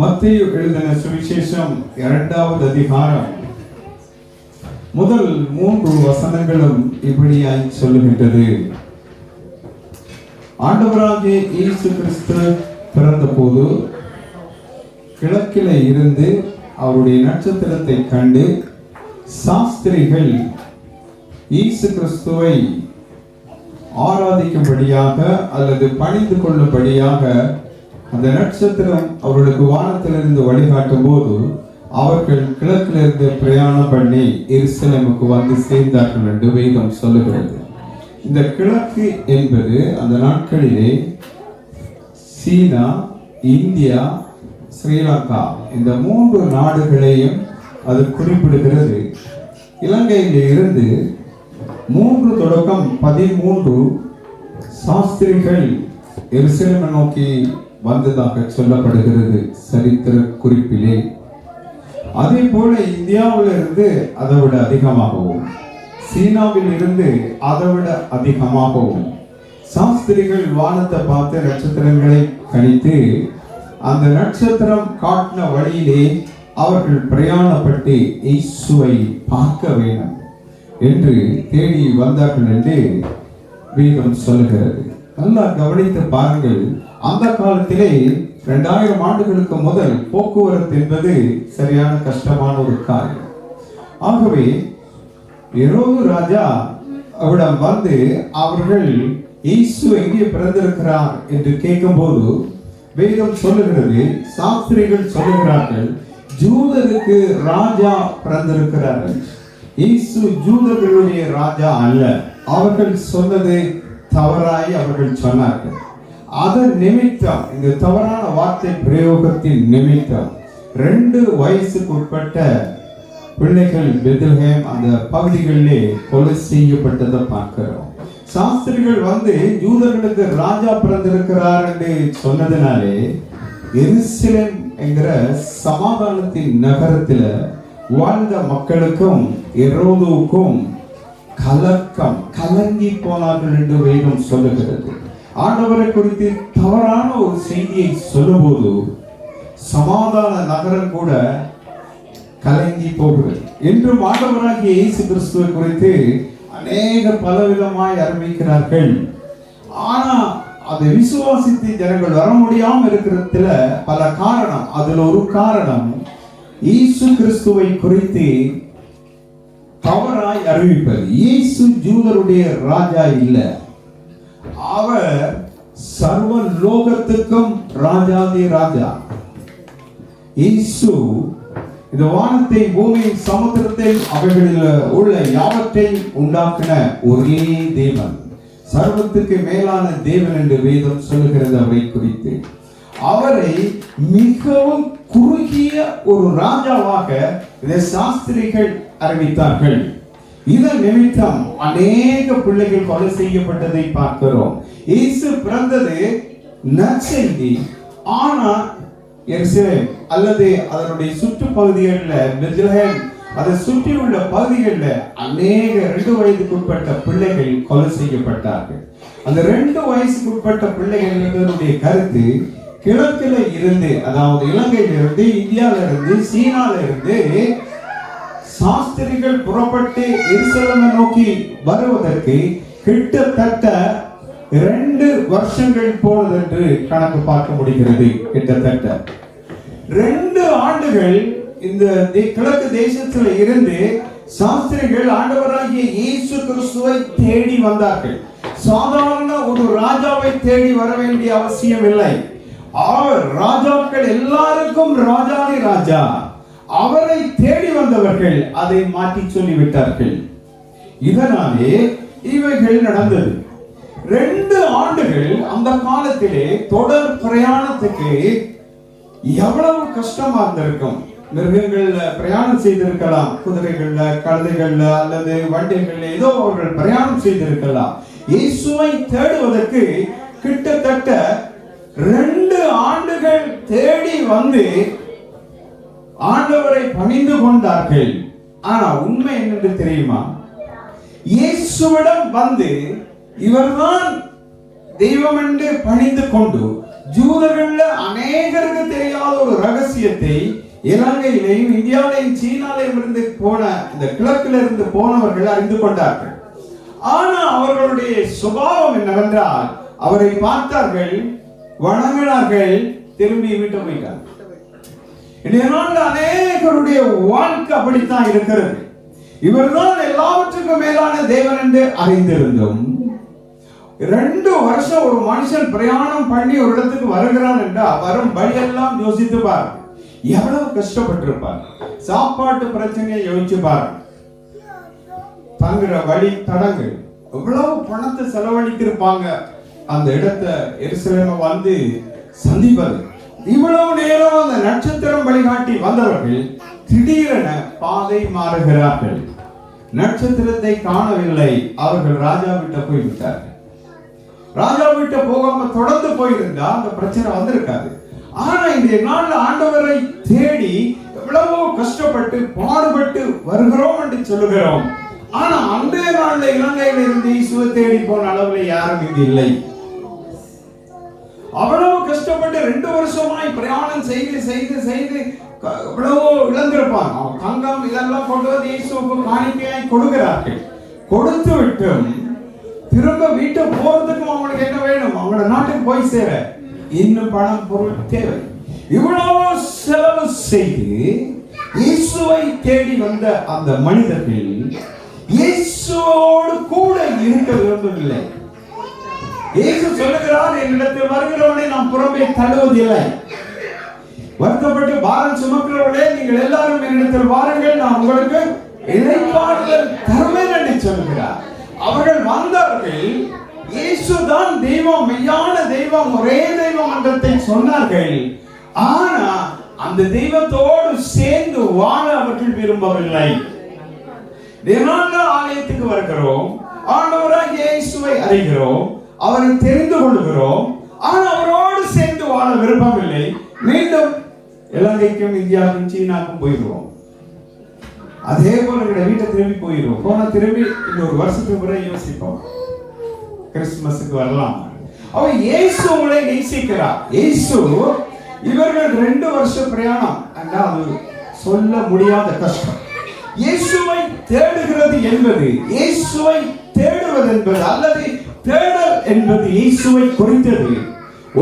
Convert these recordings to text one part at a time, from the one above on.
மத்திய எழுதின சுவிசேஷம் இரண்டாவது அதிகாரம். முதல் மூன்று வசனங்களும் இப்படியாய் சொல்லுகின்றது. ஆண்டவராகிய இயேசு கிறிஸ்து பிறந்தபோது கிழக்கிலே இருந்து அவருடைய நட்சத்திரத்தை கண்டு சாஸ்திரிகள் இயேசு கிறிஸ்துவை ஆராதிக்கும்படியாக அல்லது பணிந்து கொள்ளும்படியாக அந்த நட்சத்திரம் அவர்களுக்கு வானத்திலிருந்து வழிகாட்டும் போது அவர்கள் கிழக்கிலிருந்து பிரயாணம் பண்ணி எருசலேமுக்கு வந்து சேர்ந்தார்கள் என்று வேதம் சொல்லுகிறது. இந்த கிழக்கு என்பது அந்த நாட்களிலே சீனா இந்தியா ஸ்ரீலங்கா இந்த மூன்று நாடுகளையும் அது குறிப்பிடுகிறது. இலங்கையில் இருந்து மூன்று தொடக்கம் பதிமூன்று சாஸ்திரிகள் எருசலேமை நோக்கி வந்ததாக சொல்லப்படுகிறது சரித்திர குறிப்பிலே அதே போல இந்தியாவில் இருந்து அதை விட அதிகமாகவும் சீனாவில் இருந்து அதை விட அதிகமாகவும் சாஸ்திரிகள் வானத்தை பார்த்து நட்சத்திரங்களை கணித்து அந்த நட்சத்திரம் காட்டின வழியிலே அவர்கள் பிரயாணப்பட்டு இயேசுவை பார்க்க வேண்டும் என்று தேடி வந்தார்கள் என்று வேதம் சொல்கிறது நல்லா கவனித்து பாருங்கள். அந்த காலத்திலே இரண்டாயிரம் ஆண்டுகளுக்கு முதல் போக்குவரத்து என்பது சரியான கஷ்டமான ஒரு காரியம். ஆகவே எரோது ராஜா அவிடம் வந்து அவர்கள் இயேசு எங்கே பிறந்திருக்கிறார் என்று கேட்கும்போது வேதம் சொல்லுகிறது சாஸ்திரிகள் சொல்லுகிறார்கள் ஜூதருக்கு ராஜா பிறந்திருக்கிறார்கள் இயேசு ஜூதர்களுடைய ராஜா அல்ல. அவர்கள் சொன்னது தவறாய் அவர்கள் சொன்னார்கள். அதன் நிமித்தம் இந்த தவறான வார்த்தை பிரயோகத்தின் நிமித்தம் ரெண்டு வயசுக்கு உட்பட்ட பிள்ளைகள் பெதில்ஹேம் அந்த பகுதிகளிலே கொலை செய்யப்பட்டதை பார்க்கிறோம். சாஸ்திரிகள் வந்து யூதர்களுக்கு ராஜா பிறந்திருக்கிறார் என்று சொன்னதினாலே எருசலேம் என்கிற சமாதானத்தின் நகரத்தில் வாழ்ந்த மக்களுக்கும் எரோதுவுக்கும் கலக்கம் கலங்கி போனார்கள் என்று வேதம் சொல்லுகிறது. ஆண்டவரை குறித்து தவறான ஒரு செய்தியை சொல்லும்போது சமாதான நகரம் கூட கலங்கி போகிறது. என்றும் ஆண்டவராகிய இயேசு கிறிஸ்துவை குறித்து அநேக பலவிதமாய் அறிவிக்கிறார்கள். ஆனா அதை விசுவாசித்து ஜனங்கள் வர முடியாமல் இருக்கிறதுல பல காரணம். அதுல ஒரு காரணம் இயேசு கிறிஸ்துவை குறித்து தவறாய் அறிவிப்பது. இயேசு ஜூதருடைய ராஜா இல்லை. அவர் சர்வ லோகத்துக்கும் ராஜாதி ராஜா. இயேசு இந்த வானத்தை பூமியின் சமுத்திரத்தை அவைகளில் உள்ள யாவற்றையும் உண்டாக்கின ஒரே தேவன். சர்வத்துக்கு மேலான தேவன் என்று வேதம் சொல்லுகிறது அவரை குறித்து. அவரை மிகவும் குறுகிய ஒரு ராஜாவாக இந்த சாஸ்திரிகள் அறிவித்தார்கள். இதன் நிமித்தம் அநேக பிள்ளைகள் கொலை செய்யப்பட்டதை பார்க்கிறோம். இயேசு பிறந்தது நற்செய்தி. ஆனா எருசலேம் அல்லது அதனுடைய சுற்றுப்பகுதிகளில் பெத்லஹேம் அதை சுற்றி உள்ள பகுதிகளில் அநேக ரெண்டு வயதுக்கு உட்பட்ட பிள்ளைகள் கொலை செய்யப்பட்டார்கள். அந்த ரெண்டு வயசுக்கு உட்பட்ட பிள்ளைகள் என்பதனுடைய கருத்து கிழக்கில் இருந்து அதாவது இலங்கையில இருந்து இந்தியாவில இருந்து சீனால இருந்து சாஸ்திரிகள் புறப்பட்டு எருசலேமை நோக்கி வருவதற்கு கிட்டத்தட்ட இரண்டு வருஷங்கள் போனதென்று கணக்கு பார்க்க முடிகிறது கிட்டத்தட்ட. ரெண்டு ஆண்டுகள் இந்த கிழக்கு தேசத்துல இருந்து சாஸ்திரிகள் ஆண்டவராகிய இயேசு கிறிஸ்துவை தேடி வந்தார்கள். சாதாரண ஒரு ராஜாவை தேடி வர வேண்டிய அவசியம் இல்லை. ராஜாக்கள் எல்லாருக்கும் ராஜாதி ராஜா. அவரை தேடி வந்தவர்கள் அதை மாற்றி சொல்லிவிட்டார்கள். இதனாலே இவைகள் நடந்தது. ரெண்டு ஆண்டுகள் அந்த காலத்திலே தொடர் பிரயாணத்துக்கு எவ்வளவு கஷ்டமா இருந்திருக்கும். மிருகங்கள்ல பிரயாணம் செய்திருக்கலாம். குதிரைகள்ல கழுதைகள்ல அல்லது வண்டிகள்ல ஏதோ அவர்கள் பிரயாணம் செய்திருக்கலாம். இயேசுவை தேடுவதற்கு கிட்டத்தட்ட ரெண்டு ஆண்டுகள் தேடி வந்து ஆண்டவரை பணிந்து கொண்டார்கள். ஆனா உண்மை என்னென்று தெரியுமா? இயேசுவிடம் வந்து இவர்தான் தெய்வம் என்று பணிந்து கொண்டு ஜூதர்கள்ல அநேகருக்கு தெரியாத ஒரு ரகசியத்தை இலங்கையிலையும் இந்தியாவிலையும் சீனாலையும் இருந்து போன இந்த கிழக்கில் இருந்து போனவர்கள் அறிந்து கொண்டார்கள். ஆனா அவர்களுடைய சுபாவம் என்னவென்றால் அவரை பார்த்தார்கள் வணங்கினார்கள் திரும்பி வீட்டு போயிட்டார்கள். இன்றைய அநேகருடைய வாழ்க்கை அப்படித்தான் இருக்கிறது. இவர்தான் எல்லாவற்றுக்கும் மேலான தேவன் என்று அறிந்திருந்தும். ரெண்டு வருஷம் ஒரு மனுஷன் பிரயாணம் பண்ணி ஒரு இடத்துக்கு வருகிறான் என்றா வரும் வழியெல்லாம் யோசித்து பாரு. எவ்வளவு கஷ்டப்பட்டிருப்பார். சாப்பாட்டு பிரச்சனையை யோசிச்சு பாரு. தங்குற வழி தடங்கு. எவ்வளவு பணத்தை செலவழித்திருப்பாங்க. அந்த இடத்தை எரிசலமை வந்து சந்திப்பது. இவ்வளவு நேரம் அந்த நட்சத்திரம் வழிகாட்டி வந்தவர்கள் திடீரென பாதை மாறுகிறார்கள். நட்சத்திரத்தை காணவில்லை. அவர்கள் ராஜா விட்ட போய்விட்டார்கள். ராஜா விட்ட போகாம தொடர்ந்து போயிருந்தா அந்த பிரச்சனை வந்திருக்காது. ஆனா இந்த நாள் ஆண்டவரை தேடி எவ்வளவோ கஷ்டப்பட்டு பாடுபட்டு வருகிறோம் என்று சொல்லுகிறோம். ஆனா அன்றைய நாள்ல இலங்கையில இருந்து இயேசுவை தேடி போன அளவுல யாரும் இது இல்லை. அவ்வளவு கஷ்டப்பட்டு ரெண்டு வருஷமாய் பிரயாணம் செய்து செய்து செய்து க- எவ்வளவோ இழந்திருப்பாங்க அவன் தங்கம் இதெல்லாம் கொண்டு வந்து இயேசுக்கு காணிக்கையாய் கொடுக்கிறார்கள். கொடுத்து விட்டும் திரும்ப வீட்டு போறதுக்கும் அவங்களுக்கு என்ன வேணும்? அவங்களோட நாட்டுக்கு போய் சேர. இன்னும் பணம் பொருள் தேவை. இவ்வளவு செலவு செய்து இயேசுவை தேடி வந்த அந்த மனிதர்கள் இயேசுவோடு கூட இருக்க விரும்பவில்லை. இயேசு சொல்லுகிறார் என்னிடத்தில் வருகிறவனை நாம் புறம்பே தள்ளுவதில்லை. வருத்தப்பட்டு பாரம் சுமக்கிறவர்களே நீங்கள் எல்லாரும் என்னிடத்தில் வாருங்கள் நான் உங்களுக்கு இழைப்பாடுதல் தருவேன் என்று சொல்லுகிறார். அவர்கள் வந்தார்கள் இயேசுதான் தெய்வம் மெய்யான தெய்வம் ஒரே தெய்வம் என்றதை சொன்னார்கள். ஆனா அந்த தெய்வத்தோடு சேர்ந்து வாழ அவர்கள் விரும்பவில்லை. தினாந்த ஆலயத்துக்கு வருகிறோம். ஆண்டவராக இயேசுவை அறிகிறோம். அவரை தெரிந்து கொள்கிறோம் ஆனால் அவரோடு சேர்ந்து வாழ விருப்பமில்லை. மீண்டும் இலங்கைக்கும் இந்தியாவுக்கும் சீனாக்கும் போயிடுவோம் அதே போல எங்களை வீட்டை திரும்பி போயிடுவோம் போன திரும்பி இன்னொரு வருஷத்துக்கு முறை யோசிப்போம். கிறிஸ்துமஸுக்கு வரலாம். அவன் இயேசு உங்களை நேசிக்கிறார். இயேசு இவர்கள் ரெண்டு வருஷ பிரயாணம். அண்டா அது சொல்ல முடியாத கஷ்டம். இயேசுவை தேடுகிறது என்பது இயேசுவை தேடுவது என்பது அல்லது தேடல் என்பது இயேசுவை குறித்தது.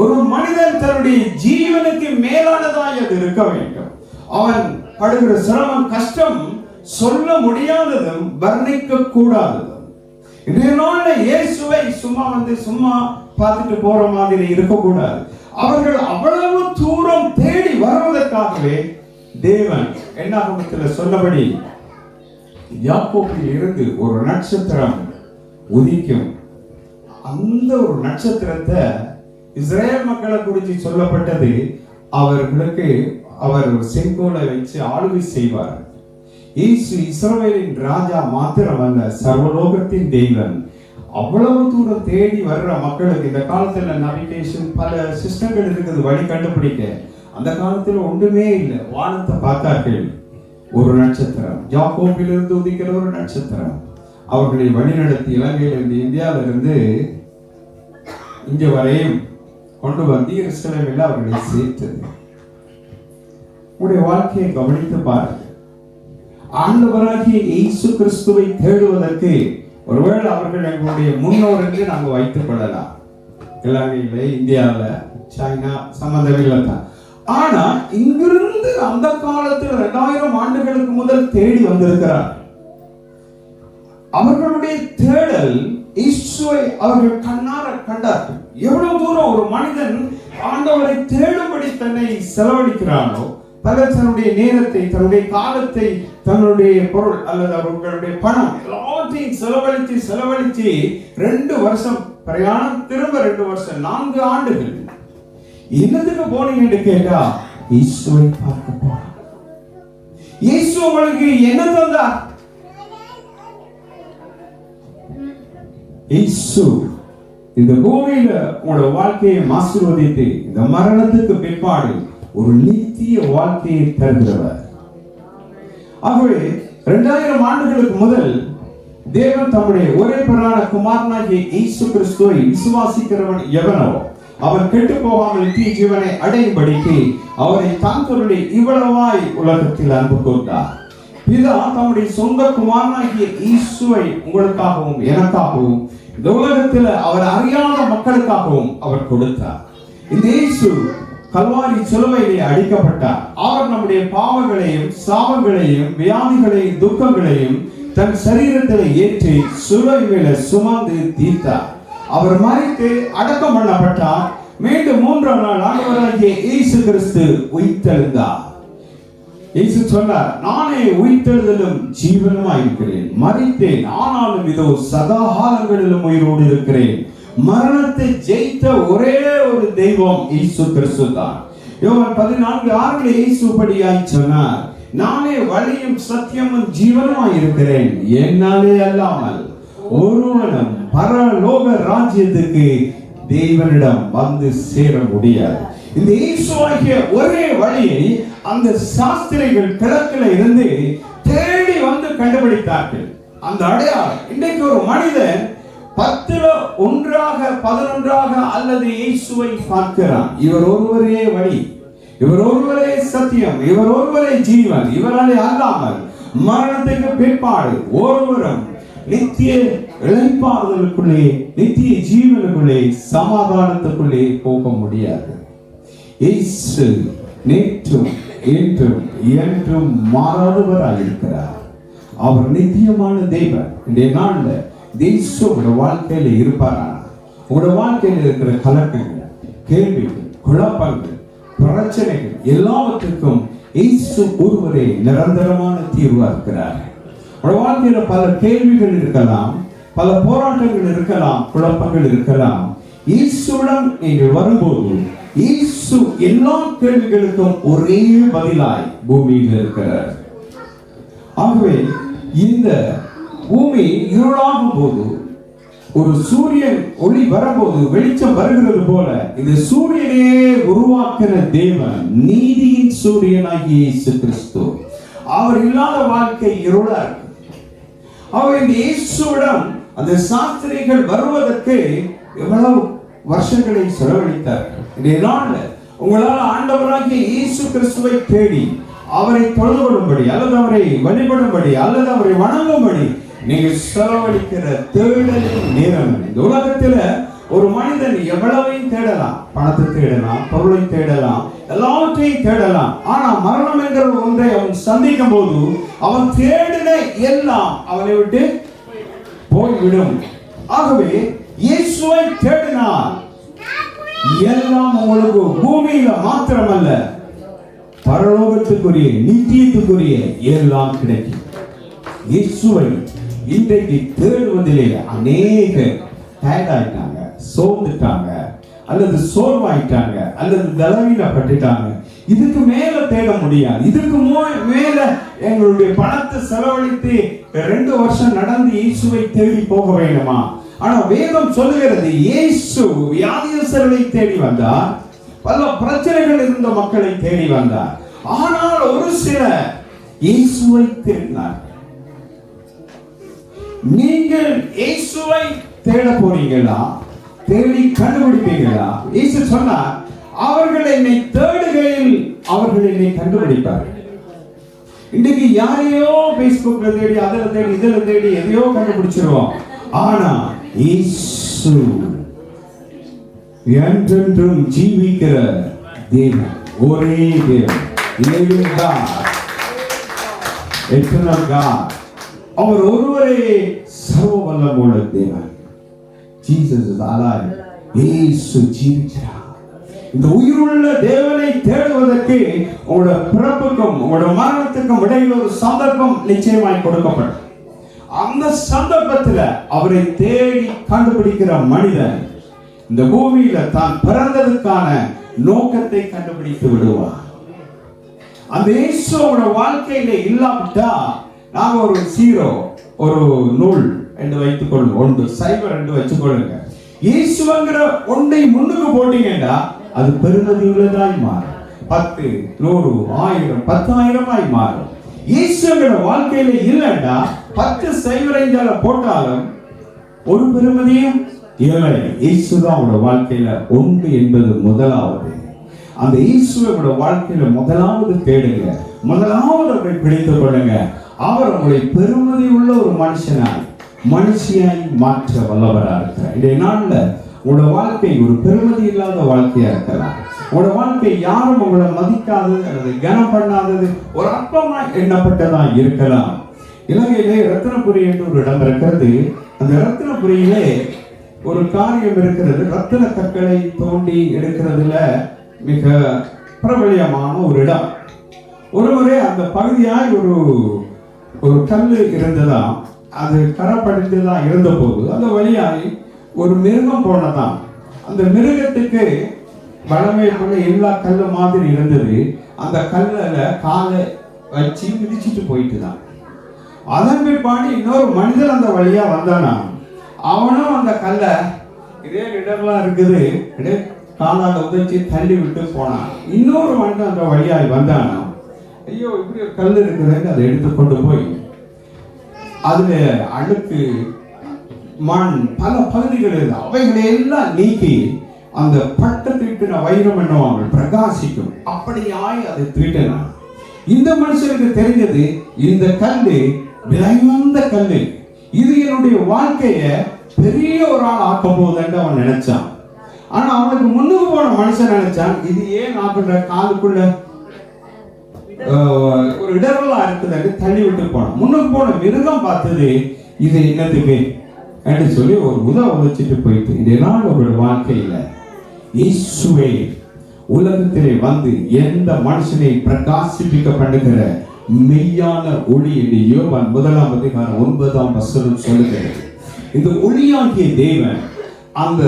ஒரு மனிதன் தன்னுடைய ஜீவனுக்கு மேலானதாய் அது இருக்க வேண்டும். அவன் படுகிற சிரமம் கஷ்டம் சொல்ல முடியாததும் வர்ணிக்க கூடாததும். இன்றைய நாள்ல இயேசுவை சும்மா வந்து சும்மா பார்த்துட்டு போற மாதிரி இருக்கக்கூடாது. அவர்கள் அவ்வளவு தூரம் தேடி வருவதற்காகவே தேவன் என்னாகமத்தில் சொன்னபடி யாக்கோப்பில் இருந்து ஒரு நட்சத்திரம் உதிக்கும். அந்த ஒரு நட்சத்திரத்தை இஸ்ரேல் மக்களை குறித்து சொல்லப்பட்டது அவர்களுக்கு அவர் செங்கோலை வச்சு ஆளுகை செய்வார். இயேசு இஸ்ரவேலின் ராஜா மாத்திரமல்ல சர்வலோகத்தின் தெய்வன் அவ்வளவு தூரம் தேடி வர்ற மக்களுக்கு இந்த காலத்துல நவிகேஷன் பல சிஸ்டங்கள் இருக்குது வழி கண்டுபிடிக்க. அந்த காலத்துல ஒன்றுமே இல்லை வானத்தை பார்த்தார்கள். ஒரு நட்சத்திரம். ஜாக்கோப்பிலிருந்து உதிக்கிற ஒரு நட்சத்திரம். அவர்களை வழிநடத்தி இலங்கையிலிருந்து இந்தியாவிலிருந்து இங்க வரையும் கொண்டு வந்து எருசலேமில் அவர்களை சேர்த்தது. உடைய வாழ்க்கையை கவனித்து பாருங்கள். ஆண்டவராகிய இயேசு கிறிஸ்துவை தேடுவதற்கு ஒருவேளை அவர்கள் எங்களுடைய முன்னோர் என்று நாங்கள் வைத்துக் கொள்ளலாம். இலங்கையில இந்தியாவில் சைனா சம்பந்தமில்லை தான் ஆனா இங்கிருந்து அந்த காலத்தில் இரண்டாயிரம் ஆண்டுகளுக்கு முதல் தேடி வந்திருக்கிறார். அவர்களுடைய தேடல் இயேசுவை அவர்கள் கண்ணார கண்டார்கள் எவ்வளவு தூரம் ஒரு மனிதன் ஆண்டவரை தேடும்படி தன்னை செலவழிக்கிறானோ பலர் தன்னுடைய நேரத்தை தன்னுடைய காலத்தை தன்னுடைய பொருள் அல்லது அவர்களுடைய பணம் எல்லாத்தையும் செலவழித்து செலவழித்து ரெண்டு வருஷம் பிரயாணம் திரும்ப ரெண்டு வருஷம் நான்கு ஆண்டுகள். என்னதுக்கு போனீங்கன்னு கேட்டா இயேசுவை பார்க்க போறான். இயேசு உங்களுக்கு என்ன தந்தார்? இயேசு இந்த பூமியில உங்களோட வாழ்க்கையை ஆசீர்வதித்து இந்த மரணத்துக்கு பிற்பாடு ஒரு நித்திய வாழ்க்கையை தருகிறவர். ஆகவே இரண்டாயிரம் ஆண்டுகளுக்கு முதல் தேவன் தம்முடைய ஒரே பிறான குமாரனாகிய இயேசு கிறிஸ்துவை விசுவாசிக்கிறவன் எவனோ அவர் கெட்டு போகாமல் தீ ஜீவனை அடையும்படிக்கு அவரை தாங்களுடைய இவ்வளவாய் உலகத்தில் அன்பு கொண்டார் பிதா தம்முடைய சொந்த குமாரனாகிய ஈசுவை உங்களுக்காகவும் எனக்காகவும் இந்த உலகத்தில் அவர் அறியாத மக்களுக்காகவும் அவர் கொடுத்தார். இந்த இயேசு கல்வாரி சிலுவையிலே அடிக்கப்பட்டார். அவர் நம்முடைய பாவங்களையும் சாபங்களையும் வியாதிகளையும் துக்கங்களையும் தன் சரீரத்தில் ஏற்றி சிலுவை மேல சுமந்து தீர்த்தார். அவர் மறைத்து அடக்கம் பண்ணப்பட்டார். மீண்டும் மூன்றாம் நாள் ஆண்டவராகிய இயேசு கிறிஸ்து உயிர்த்தெழுந்தார். இயேசு சொன்னார் நானே உயிர்த்தெழுதலும் ஜீவனுமாய் இருக்கிறேன் மறித்தேன் ஆனாலும் இதோ சதா காலங்களிலும் உயிரோடு இருக்கிறேன். மரணத்தை ஜெயித்த ஒரே ஒரு தெய்வம் இயேசு கிறிஸ்து தான். யோவான் பதினான்கு ஆறுல இயேசுபடியாய் சொன்னார் நானே வழியும் சத்தியமும் ஜீவனுமாய் இருக்கிறேன் என்னாலே அல்லாமல் ஒருவனும் பரலோக ராஜ்யத்துக்கு தேவனிடம் வந்து சேர முடியாது. இந்த இயேசுவாகிய ஒரே வழியை அந்த சாஸ்திரிகள் கிழக்கில் இருந்து தேடி வந்து கண்டுபிடித்தார்கள். அந்த அடையாளம் இன்றைக்கு ஒரு மனிதன் பத்துல ஒன்றாக பதினொன்றாக அல்லது இயேசுவை பார்க்கிறான். இவர் ஒருவரே வழி இவர் ஒருவரே சத்தியம் இவர் ஒருவரே ஜீவன் இவராலே அல்லாமல் மரணத்துக்கு பிற்பாடு ஒருவரும் நித்திய இழைப்பாறுதலுக்குள்ளே நித்திய ஜீவனுக்குள்ளே சமாதானத்துக்குள்ளே போக முடியாது. இயேசு நேற்றும் என்றும் என்றும் மாறாதவராக இருக்கிறார் அவர் நித்தியமான தெய்வன் இந்த நாளில் தேசம் உங்களோட வாழ்க்கையில இருப்பாரா உங்களோட வாழ்க்கையில இருக்கிற கலக்கங்கள் கேள்விகள் குழப்பங்கள் பிரச்சனைகள் எல்லாவற்றுக்கும் இயேசு ஒருவரே நிரந்தரமான தீர்வா இருக்கிறார். உங்களோட வாழ்க்கையில பல கேள்விகள் இருக்கலாம் பல போராட்டங்கள் இருக்கலாம் குழப்பங்கள் இருக்கலாம். இயேசுடன் நீங்கள் வரும்போது இயேசு எல்லா கேள்விகளுக்கும் ஒரே பதிலாய் பூமியில் இருக்கிறார். ஆகவே இந்த பூமி இருளாகும் போது ஒரு சூரியன் ஒளி வரும்போது வெளிச்சம் வருகிறது போல இந்த சூரியனே உருவாக்கிற தேவன் நீதியின் சூரியனாகிய இயேசு கிறிஸ்து. அவர் இல்லாத வாழ்க்கை இருளா இருக்கு அவர் இந்த இயேசுவிடம் அந்த சாஸ்திரிகள் வருவதற்கு எவ்வளவு வருஷங்களை செலவழித்தார் உங்களால் ஆண்டவராகிய இயேசு கிறிஸ்துவை தேடி அவரை தொழுதுபடும்படி அல்லது அவரை வழிபடும்படி அல்லது அவரை வணங்கும்படி நீங்கள் செலவழிக்கிற தேடலின் நேரம். இந்த உலகத்தில் ஒரு மனிதன் எவ்வளவையும் தேடலாம். பணத்தை தேடலாம் பொருளை தேடலாம் எல்லாவற்றையும் தேடலாம். ஆனா மரணம் என்கிற ஒன்றை அவன் சந்திக்கும் போது அவன் தேடின எல்லாம் அவனை விட்டு போய்விடும். ஆகவே இயேசுவை தேடினால் எல்லாம் உங்களுக்கு பூமியில மாத்திரமல்ல. பரலோகத்துக்குரிய நித்தியத்துக்குரிய எல்லாம் கிடைக்கும். இயேசுவை இன்றைக்கு தேடுவதிலே அநேக டயர்ட் ஆயிட்டாங்க சோர்ந்துட்டாங்க அல்லது சோர்வாயிட்டாங்க அல்லது பலவீனப்பட்டுட்டாங்க இதுக்கு மேல தேட முடியாது. இதுக்கு மேல எங்களுடைய பணத்தை செலவழித்து ரெண்டு வருஷம் நடந்து இயேசுவை தேடி போக வேண்டுமா? ஆனா வேதம் சொல்லுகிறது இயேசு வியாதியஸ்தர்களை தேடி வந்தார் பல பிரச்சனைகள் இருந்த மக்களை தேடி வந்தார். ஆனால் ஒரு சில இயேசுவை தேடினார் நீங்கள் இயேசுவை தேட போறீங்களா? தேடி கண்டுபிடிப்பீங்களா? இயேசு சொன்னார் அவர்கள் என்னை தேடுகையில் அவர்கள் என்னை கண்டுபிடிப்பார்கள். இன்னைக்கு யாரையோ பேஸ்புக்ல தேடி அதில் தேடி இதில் தேடி எதையோ கண்டுபிடிச்சிருவோம். ஆனா இயேசு. என்றென்றும் ஜீவிக்கிற தேவன் ஒரே தேவன். living God eternal God அவர் ஒருவரே சர்வ வல்லமுள்ள தேவன். Jesus is alive. இயேசு ஜீவிக்கிறார். இந்த உயிருள்ள தேவனை தேடுவதற்கு உங்களோட பிறப்புக்கும் உங்களோட மரணத்துக்கும் இடையில் ஒரு சந்தர்ப்பம் நிச்சயமாய் கொடுக்கப்படும். அந்த சந்தர்ப்பத்தில் அவரை தேடி கண்டுபிடிக்கிற மனிதன் இந்த பூமியில தான் பிறந்ததுக்கான நோக்கத்தை கண்டுபிடித்து விடுவார் அந்த இயேசுவோட வாழ்க்கையில இல்லாவிட்டா நாங்க ஒரு சீரோ ஒரு நூல் என்று வைத்துக் கொள்ளுங்க ஒன்று சைபர் என்று வச்சுக் கொள்ளுங்க. இயேசுங்கிற ஒன்றை முன்னுக்கு போட்டீங்கன்னா அது பெருமதி உள்ளதாய் மாறும். பத்து நூறு ஆயிரம் பத்தாயிரமாய் மாறும். இயேசுங்கிற வாழ்க்கையில இல்லைன்னா பத்து சைவரைஞ்சால போட்டாலும் ஒரு பெருமதியும் இல்லை. இயேசுதான் அவனோட வாழ்க்கையில உண்டு என்பது முதலாவது. அந்த இயேசுவோட வாழ்க்கையில முதலாவது தேடுங்க. முதலாவது அவரை பிடித்துக் கொள்ளுங்க. அவர் உங்களை பெருமதி உள்ள ஒரு மனுஷனாய் மனுஷியாய் மாற்ற வல்லவராக இருக்கிறார். இன்றைய நாளில் உங்களோட வாழ்க்கை ஒரு பெருமதி இல்லாத வாழ்க்கையா இருக்கலாம். உங்களோட வாழ்க்கை யாரும் உங்களை மதிக்காதது அல்லது கனம் பண்ணாதது ஒரு அற்பமா எண்ணப்பட்டதா இருக்கலாம். இலங்கையிலே ரத்தனபுரி என்று ஒரு இடம் இருக்கிறது. அந்த ரத்தனபுரியிலே ஒரு காரியம் இருக்கிறது. ரத்தின கற்களை தோண்டி எடுக்கிறதுல மிக பிரபலியமான ஒரு இடம். ஒரு அந்த பகுதியாய் ஒரு ஒரு கல் இருந்ததாம். அது கரப்படுத்ததா இருந்தபோது அந்த வழியாய் ஒரு மிருகம் போனதாம். அந்த மிருகத்துக்கு வளமை எல்லா கல் மாதிரி இருந்தது. அந்த கல்ல காலை வச்சு மிதிச்சுட்டு போயிட்டு தான் அதன் பிற்பாடு இன்னொரு மனிதன் அந்த வழியா வந்தானா? அவனும் அந்த கல்லை இதே இடம்லாம் இருக்குது. இதே காலால உதச்சி தள்ளி விட்டு போனான் இன்னொரு மனிதன் அந்த வழியாய் வந்தானா? ஐயோ இப்படி ஒரு கல் இருக்குதுன்னு அதை எடுத்து கொண்டு போய் அதுல அழுக்கு மண் பல பகுதிகள் இருக்கு அவைகளை எல்லாம் நீக்கி அந்த பட்ட தீட்டின வைரம் என்னவாங்க பிரகாசிக்கும். அப்படியாய் அதை தீட்டினான். இந்த மனுஷனுக்கு தெரிஞ்சது இந்த கல் விலைவந்த கல்லு இது என்னுடைய வாழ்க்கைய பெரிய ஒரு ஆள் ஆக்க போகுதுன்னு அவன் நினைச்சான். ஆனா அவனுக்கு முன்னுக்கு போன மனுஷன் நினைச்சான் இது ஏன் ஆக்குற காலுக்குள்ள ஒரு இடர்களா இருக்குதுன்னு தள்ளி விட்டு போனான். முன்னுக்கு போன மிருகம் பார்த்தது இது என்னத்துக்கு என்று சொல்லி ஒரு உதவ வச்சுட்டு போயிட்டு இதனால் ஒரு வாழ்க்கையில இயேசுவே உலகத்திலே வந்து எந்த மனுஷனை பிரகாசிப்பிக்க பண்ணுகிற மெய்யான ஒளி என்று யோவான் முதலாம் அதிகாரம் ஒன்பதாம் வசனம் சொல்லுகிறது. இந்த ஒளியாகிய தேவன் அந்த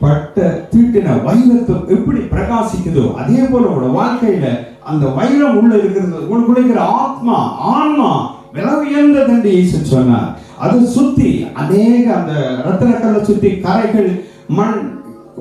பட்ட தீட்டின வைரத்தை எப்படி பிரகாசிக்குதோ அதே போல உங்களோட வாழ்க்கையில அந்த வைரம் உள்ள இருக்கிறது உங்களுக்குள்ள இருக்கிற ஆத்மா ஆன்மா விலை உயர்ந்தது என்று இயேசு சொன்னார். அதை சுத்தி அநேக அந்த ரத்தனக்கல்லை சுத்தி கரைகள் மண்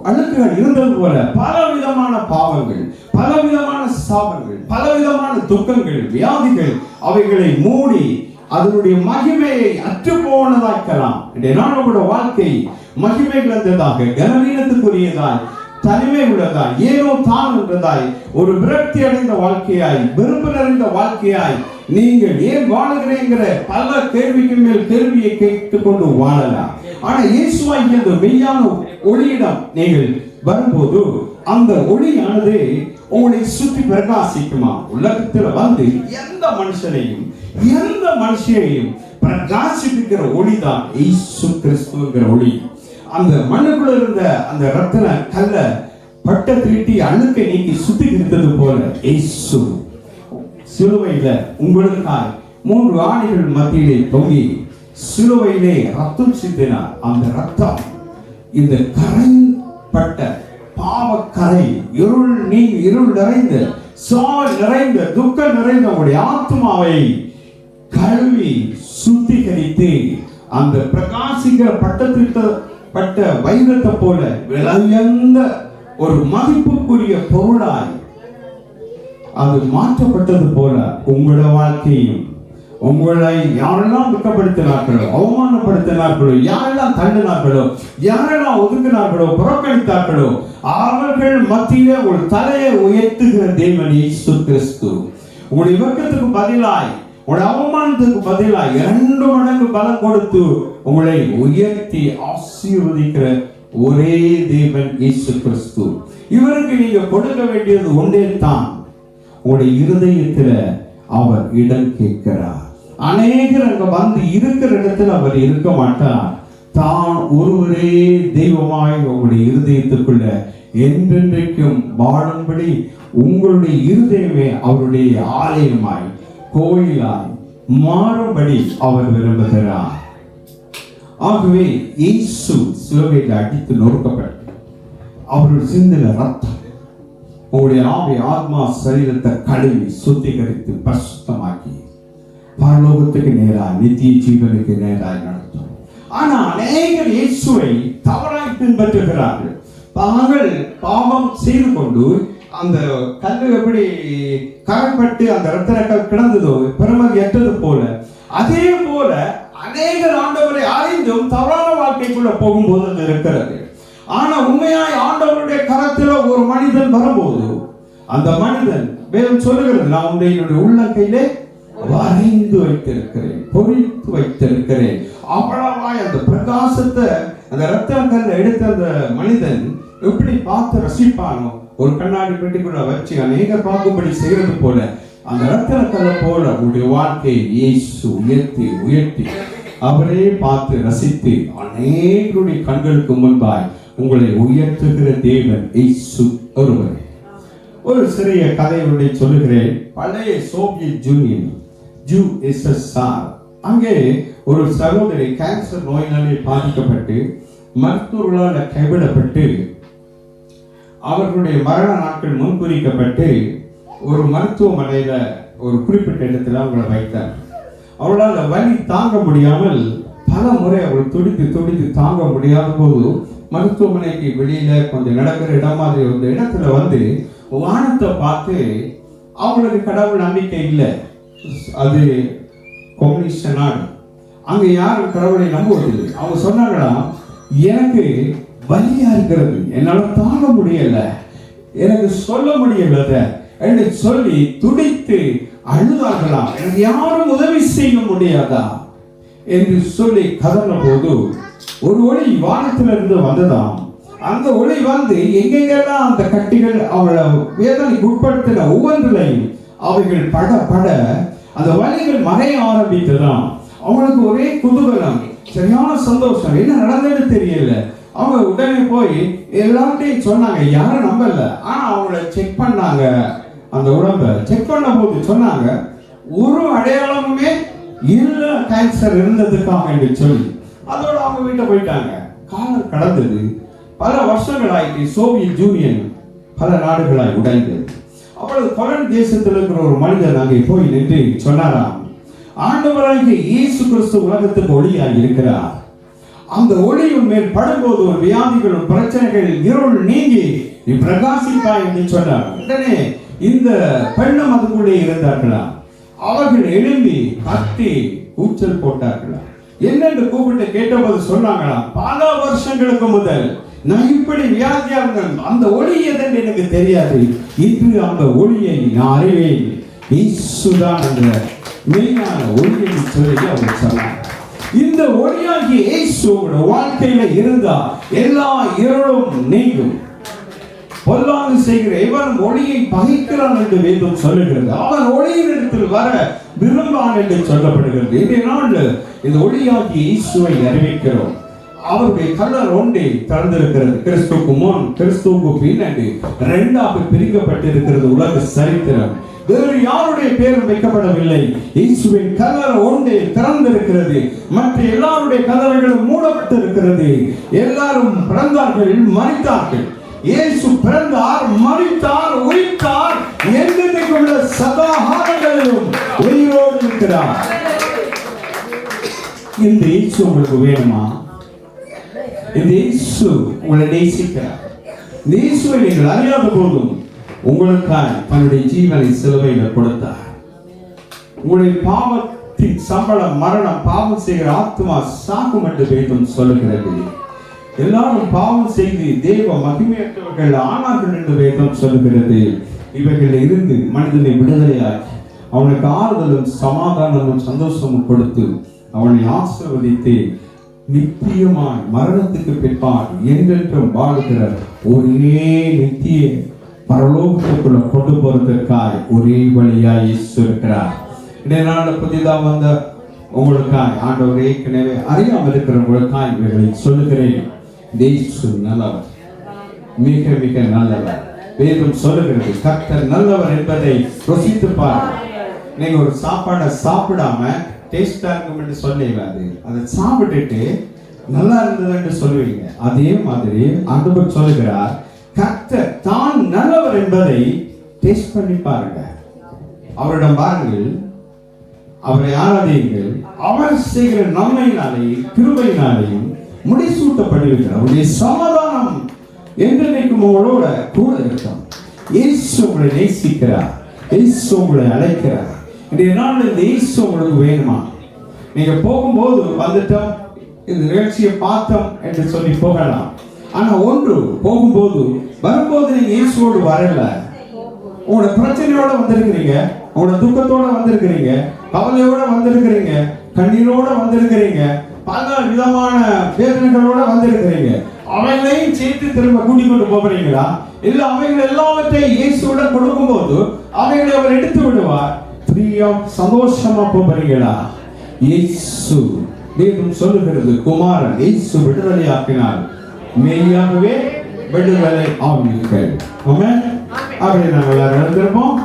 அழுக்குகள் இருந்தது போல பலவிதமான பாவங்கள் பலவிதமான சாபங்கள் பலவிதமான துக்கங்கள் வியாதிகள் அவைகளை மூடி அதனுடைய மகிமையை அற்று போனதாக்கலாம் இன்றைய வாழ்க்கை மகிமை இழந்ததாக கனவீனத்துக்குரியதாய் தனிமை உள்ளதாய் ஏனோ தான் என்றதாய் ஒரு விரக்தி அடைந்த வாழ்க்கையாய் வெறுப்பு நிறைந்த வாழ்க்கையாய் நீங்கள் ஏன் வாழுகிறேங்கிற பல கேள்விக்கு மேல் கேள்வியை கேட்டுக்கொண்டு வாழலாம். ஆனா இயேசுவாகிய அந்த மெய்யான ஒளியிடம் நீங்கள் வரும்போது அந்த ஒளியானது உங்களை சுற்றி பிரகாசிக்குமா? உலகத்துல வந்து எந்த மனுஷனையும் எந்த மனுஷனையும் பிரகாசிப்பிக்கிற ஒளிதான் இயேசு கிறிஸ்துங்கிற ஒளி. அந்த மண்ணுக்குள்ள இருந்த அந்த ரத்தன கல்ல பட்ட திருட்டி அழுக்கை நீக்கி சுத்திகரித்தது போல இயேசு. சிலுவையில உங்களுக்காய் மூன்று ஆணைகள் மத்தியிலே தொங்கி சிலுவையிலே ரத்தம் சிந்தினார். அந்த ரத்தம் இந்த கரைப்பட்ட பாவக்கரை இருள் நீ இருள் நிறைந்த சால் நிறைந்த துக்கம் நிறைந்த உங்களுடைய ஆத்மாவை கழுவி சுத்திகரித்து அந்த பிரகாசிக்கிற பட்டத்திட்ட பட்ட வைரத்தை போல விலையுயர்ந்த ஒரு மதிப்புக்குரிய பொருளாய் அது மாற்றப்பட்டது போல உங்களோட வாழ்க்கையும் உங்களை யாரெல்லாம் துக்கப்படுத்தினார்களோ அவமானப்படுத்தினார்களோ யாரெல்லாம் தள்ளினார்களோ யாரெல்லாம் ஒதுக்கினார்களோ புறக்கணித்தார்களோ அவர்கள் மத்தியில உங்கள் தலையை உயர்த்துகிற தேவனி இயேசு கிறிஸ்து உங்களுடைய இவக்கத்துக்கு பதிலாய் உங்களுடைய அவமானத்துக்கு பதிலாய் இரண்டு மடங்கு பலம் கொடுத்து உங்களை உயர்த்தி ஆசீர்வதிக்கிற ஒரே தேவன் இயேசு கிறிஸ்து இவருக்கு நீங்க கொடுக்க வேண்டியது ஒன்றே தான் உங்களுடைய இருதயத்துல அவர் இடம் கேட்கிறார். அநேகர் அங்க வந்து இருக்கிற இடத்துல அவர் இருக்க மாட்டார். தான் ஒருவரே தெய்வமாய் உங்களுடைய இருதயத்துக்குள்ள என்றென்றைக்கும் வாழும்படி உங்களுடைய இருதயமே அவருடைய ஆலயமாய் கோயிலாய் மாறும்படி அவர் விரும்புகிறார். ஆகவே இயேசு சிலுவையில் அடித்து நொறுக்கப்பட்டார். அவருடைய சிந்தனை ரத்தம் உங்களுடைய ஆவி ஆத்மா சரீரத்தை கழுவி சுத்திகரித்து பரிசுத்தமாக்கி பரலோகத்துக்கு நேராக நித்திய ஜீவனுக்கு நேராக நடத்தும். ஆனா அநேகர் இயேசுவை தவறாய் பின்பற்றுகிறார்கள். தாங்கள் பாவம் செய்து கொண்டு அந்த கல்லு எப்படி கரப்பட்டு அந்த ரத்தனக்கல் கிடந்ததோ பெருமதி எட்டது போல அதே போல அநேகர் ஆண்டவரை அறிந்தும் தவறான வாழ்க்கைக்குள்ள போகும்போது அது இருக்கிறது. ஆனா உண்மையாய் ஆண்டவருடைய கரத்துல ஒரு மனிதன் வரும்போது அந்த மனிதன் வேதம் சொல்லுகிறது நான் உன்னை என்னுடைய உள்ளங்கையிலே வரைந்து வைத்திருக்கிறேன் பொறித்து வைத்திருக்கிறேன். அவ்வளவாய் அந்த பிரகாசத்தை அந்த ரத்தங்கள்ல எடுத்த அந்த மனிதன் எப்படி பார்த்து ரசிப்பானோ ஒரு கண்ணாடி பெட்டிக்குள்ள வச்சு அநேக பார்க்கும்படி செய்யறது போல அந்த ரத்தனக்கல்ல போல உங்களுடைய வாழ்க்கையை இயேசு உயர்த்தி உயர்த்தி அவரே பார்த்து ரசித்து அநேகருடைய கண்களுக்கு முன்பாய் உங்களை உயர்த்துகிற தேவன் இயேசு ஒருவரே. ஒரு சிறிய கதை ஒன்றை சொல்லுகிறேன். பழைய சோவியத் யூனியன் ஜூ எஸ்எஸ்ஆர் அங்கே ஒரு சகோதரி கேன்சர் நோயினாலே பாதிக்கப்பட்டு மருத்துவர்களால் கைவிடப்பட்டு அவர்களுடைய மரண நாட்கள் முன்குறிக்கப்பட்டு ஒரு மருத்துவமனையில் ஒரு குறிப்பிட்ட இடத்துல அவங்களை வைத்தார். அவர்களால் வலி தாங்க முடியாமல் பல முறை அவள் துடித்து துடித்து தாங்க முடியாத போது மருத்துவமனைக்கு வெளியில கொஞ்சம் நடக்கிற இடம் மாதிரி ஒரு இடத்துல வந்து வானத்தை பார்த்து அவங்களுக்கு கடவுள் நம்பிக்கை இல்லை. அது கம்யூனிஸ்ட நாடு. அங்கே யாரும் கடவுளை நம்புவதில்லை. அவங்க சொன்னாங்களா எனக்கு வலியா இருக்கிறது. என்னால் தாங்க முடியல. எனக்கு சொல்ல முடியல என்று சொல்லி துடித்து அழுதார்களாம் எனக்கு யாரும் உதவி செய்ய முடியாதா? என்று சொல்லி கதறின போது ஒரு ஒளி வானத்திலிருந்து வந்ததாம். அந்த ஒளி வந்து எங்கெங்கெல்லாம் அந்த கட்டிகள் அவளை வேதனைக்கு உட்படுத்தின ஒவ்வொன்றிலையும் அவைகள் பட பட அந்த வலிகள் மறைய ஆரம்பித்ததாம். அவங்களுக்கு ஒரே குதூகலம் சரியான சந்தோஷம். என்ன நடந்ததுன்னு தெரியல. அவங்க உடனே போய் எல்லார்ட்டையும் சொன்னாங்க யாரும் நம்பல. ஆனா அவங்கள செக் பண்ணாங்க அந்த உடம்ப. செக் பண்ண போது சொன்னாங்க ஒரு அடையாளமுமே இல்ல கேன்சர் இருந்ததுக்காக என்று சொல்லி. அதோட அவங்க வீட்டை போயிட்டாங்க. காலம் கடந்தது. பல வருஷங்கள் ஆயிட்டு சோவியத் யூனியன் பல நாடுகளாய் உடைந்தது. அவ்வளவு கொலன் தேசத்தில் இருக்கிற ஒரு மனிதன் அங்கே போய் நின்று சொன்னாராம் ஆண்டவராகிய இயேசு கிறிஸ்து உலகத்துக்கு ஒளியாக இருக்கிறார். அந்த ஒளியின் மேல் படும்போது ஒரு வியாதிகளும் பிரச்சனைகளில் இருள் நீங்கி நீ பிரகாசிப்பாய் என்று சொன்னார். உடனே இந்த பெண்ணும் அதுக்குள்ளே இருந்தார்களா அவர்கள் எழும்பி கத்தி கூச்சல் போட்டார்களா என்னென்று கூப்பிட்டு கேட்டபோது சொன்னாங்களா? பல வருஷங்களுக்கு முதல். நான் இப்படி வியாதியா இருந்தேன். அந்த ஒளி எதென்று எனக்கு தெரியாது. இன்று அந்த ஒளியை நான் அறிவேன். இயேசுதான் என்ற மெய்யான ஒளியை சொல்லி அவர் சொன்னார். இந்த ஒளியாகிய இயேசு உங்களோட வாழ்க்கையில இருந்தா எல்லா இருளும் நீங்கும். பொல்லாங்கு செய்கிற இவன் ஒளியை பகைக்கிறான் என்று வேதம் சொல்லுகிறது. அவன் ஒளியின் இடத்தில் வர விரும்பான் என்று சொல்லப்படுகிறது. இந்த நாள் இந்த ஒளியாகிய இயேசுவை அறிவிக்கிறோம். அவருடைய கலர் ஒன்றே திறந்திருக்கிறது. கிறிஸ்துவுக்கு முன் கிறிஸ்துவுக்கு பின்னாடி ரெண்டாக பிரிக்கப்பட்டிருக்கிறது உலக சரித்திரம். வேறு யாருடைய பேரும் வைக்கப்படவில்லை. இயேசுவின் கலர் ஒன்றே திறந்திருக்கிறது. மற்ற எல்லாருடைய கல்லறைகளும் மூடப்பட்டிருக்கிறது. எல்லாரும் பிறந்தார்கள் மறித்தார்கள். இயேசு பிறந்தார் மறித்தார் உயிர்த்தார் உள்ள சதாகாரங்களிலும் உயிரோடு இருக்கிறார். இந்த இயேசு உங்களுக்கு வேணுமா? இந்த இயேசு உங்களை நேசிக்கிறார். இந்த இயேசுவை நீங்கள் அறியாத போதும் உங்களுக்காக தன்னுடைய ஜீவனை சிலுவையில் கொடுத்தார். உங்களுடைய பாவத்தின் சம்பளம் மரணம் பாவம் செய்கிற ஆத்மா சாக்கும் என்று வேண்டும் சொல்லுகிறது. எல்லாரும் பாவம் செய்து தேவ மகிமையற்றவர்கள் ஆனார்கள் என்று வேதம் சொல்லுகிறது. இவைகள் இருந்து மனிதனை விடுதலையாக்கி அவனுக்கு ஆறுதலும் சமாதானமும் சந்தோஷமும் கொடுத்து அவனை ஆசிர்வதித்து நித்தியமாய் மரணத்துக்கு பிற்பாடு என்றென்றும் வாழுகிற ஒரே நித்திய பரலோகத்துக்குள்ள கொண்டு போறதற்காய் ஒரே வழியாய் இயேசு இருக்கிறார். இந்த புதிதாக வந்த உங்களுக்காய் ஆண்டவர் ஏற்கனவே அறியாமல் இருக்கிறவங்களுக்காய் இவைகளை சொல்லுகிறேன். தேசு நல்லவர் மிக மிக நல்லவர். வேதம் சொல்லுகிறது கர்த்தர் நல்லவர் என்பதை ருசித்து பாருங்க நீங்க ஒரு சாப்பாடை சாப்பிடாம டேஸ்டா இருக்கும் என்று சொல்லிடாது அதை சாப்பிட்டுட்டு நல்லா இருந்ததுன்னு சொல்லுவீங்க. அதே மாதிரி ஆண்டவர் சொல்லுகிறார் கர்த்தர் தான் நல்லவர் என்பதை டேஸ்ட் பண்ணி பாருங்க. அவரிடம் பாருங்கள் அவரை ஆராதியுங்கள். அவர் செய்கிற நன்மையினாலேயும் கிருபையினாலேயும் முடிசூட்டப்படுவீர்கள் அவருடைய சமாதானம் என்றைக்கும் உங்களோட கூட இருக்கும் இயேசு உங்களை நேசிக்கிறார். இயேசு உங்களை அழைக்கிறார். இன்றைய நாள் இந்த இயேசு உங்களுக்கு வேணுமா? நீங்க போகும்போது வந்துட்டோம் இந்த நிகழ்ச்சியை பார்த்தோம் என்று சொல்லி போகலாம். ஆனா ஒன்று போகும்போது வரும்போது நீங்க இயேசுவோடு வரல. உங்களோட பிரச்சனையோட வந்திருக்கிறீங்க. உங்களோட துக்கத்தோட வந்திருக்கிறீங்க. கவலையோட வந்திருக்கிறீங்க. கண்ணீரோட வந்திருக்கிறீங்க. பல விதமான வேதனைகளோட வந்திருக்கிறீங்க. அவைகளையும் சேர்த்து திரும்ப கூட்டிக் கொண்டு போகிறீங்களா? இல்ல அவைகள் எல்லாவற்றையும் இயேசுவிடம் கொடுக்கும்போது அவைகளை அவர் எடுத்து விடுவார்? ஃப்ரீயா சந்தோஷமா போகிறீங்களா? இயேசு தேவன் சொல்லுகிறது குமாரன் இயேசு விடுதலை ஆக்கினார் மெய்யாகவே விடுதலை ஆவீர்கள். ஆமென். அப்படி நாங்கள் எல்லாரும் நடந்திருப்போம்